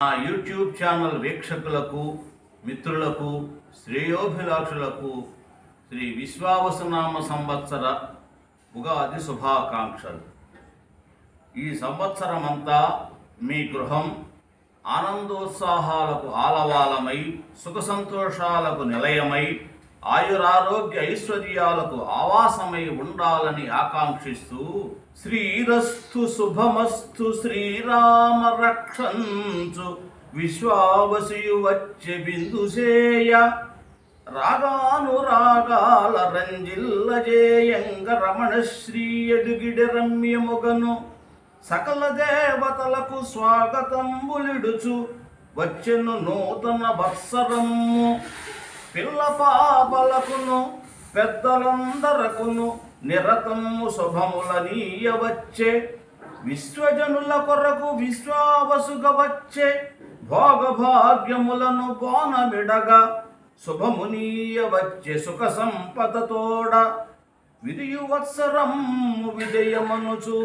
నా YouTube channel వీక్షకులకు మిత్రులకు శ్రేయోభిలాషులకు శ్రీ విశ్వావసనామ సంవత్సర ఉగాది శుభాకాంక్షలు. ఈ సంవత్సరమంతా మీ గృహం ఆనందోత్సాహాలకు ఆలవాలమై సుఖ సంతోషాలకు నిలయమై ఆయురారోగ్య ఐశ్వర్యాలకు ఆవాసమై ఉండాలని ఆకాంక్షిస్తూ శ్రీరస్తు శుభమస్తు శ్రీరామ రక్షంచు విశ్వావసియు వచ్చే బిందుసేయ రాగానురాగాల రంజిల్లజేయంగ రమణ శ్రీ ఎడుగిడి రమ్యముగను సకల దేవతలకు స్వాగతంబులిడుచు వచ్చెను నూతన వత్సరము. పిల్ల పాపలకును పెద్దలందరకును నిరతము శుభముల నీయవచ్చే విశ్వజనుల కొరకు విశ్వావసుగ వచ్చే. భోగభాగ్యములను బోనమిడగా శుభమునీయ వచ్చే సుఖ సంపదతోడ విధియు వత్సరము విజయమనుచూ